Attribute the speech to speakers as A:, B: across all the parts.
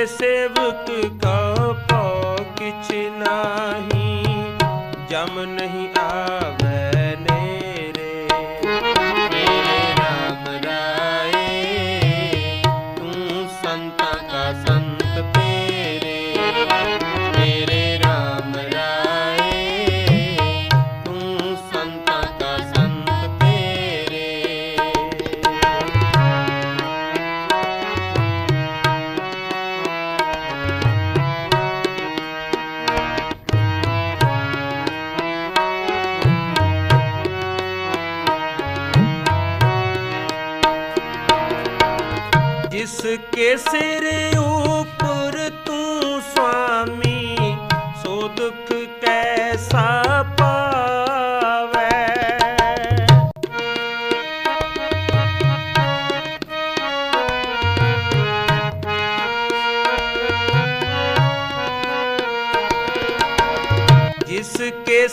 A: ਮੇਰੇ ਸੇਵਕ ਕਾ ਭੋ ਕਿਛ ਨਾਹੀ ਜਮ ਨਹੀਂ ਸਿਰ ਉਪਰ ਤੂੰ ਸੁਆਮੀ ਸੋ ਦੁੱਖ ਕੈਸਾ ਪਾਵੇ? ਜਿਸ ਕੇ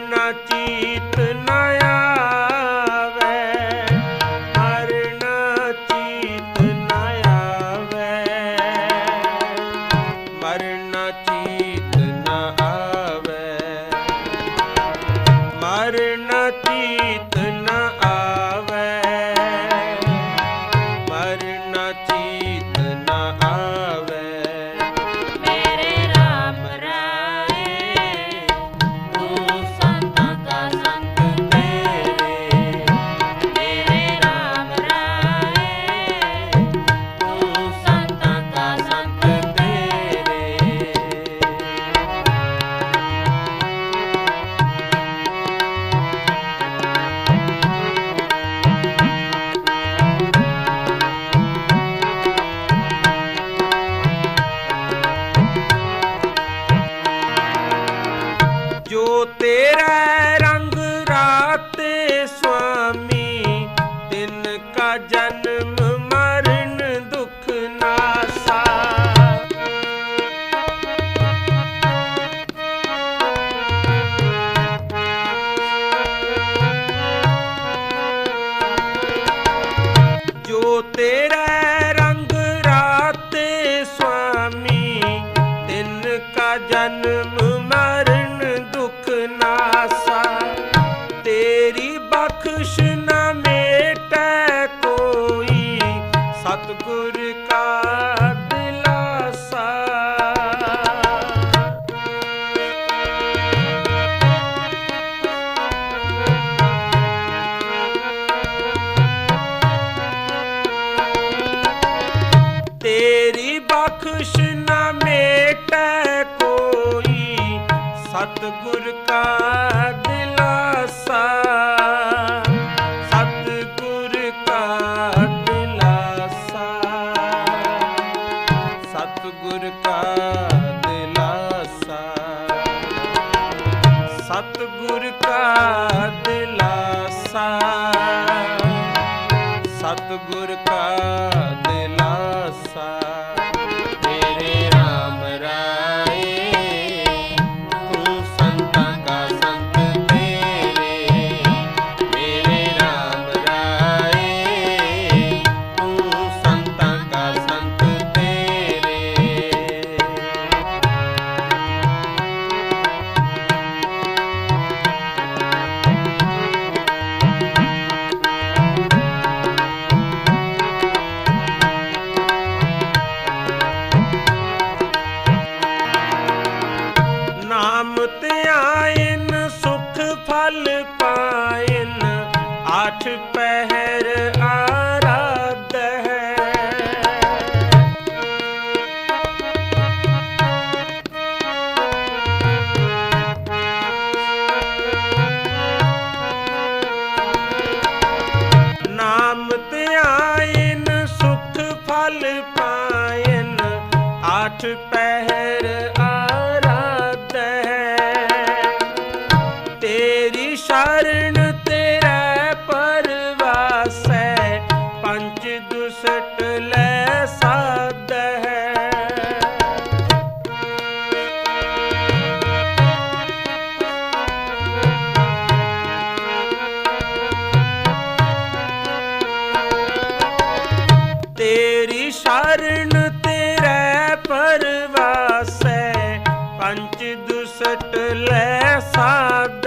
A: ਨਾ ਚੀਤ ਨਾ ਆਵੇ, ਹਰ ਨਾ ਚੀਤ ਨਾ ਆਵੇ। ਮਰਨਾ ਚੀਤ ਨਾ ਆਵੇ ਮਰਨਾ ਚੀਤ जन्म ਸਤਿਗੁਰ ਕਾ ਦਿਲਾਸਾ ਸਤਿਗੁਰ ਕਾ ਦਿਲਾਸਾ ਸਤਿਗੁਰ ਕਾ ਦਿਲਾਸਾ ਸਤਿਗੁਰ ਕਾ पाठ पह ਸਟ ਲੈ ਸਾਧ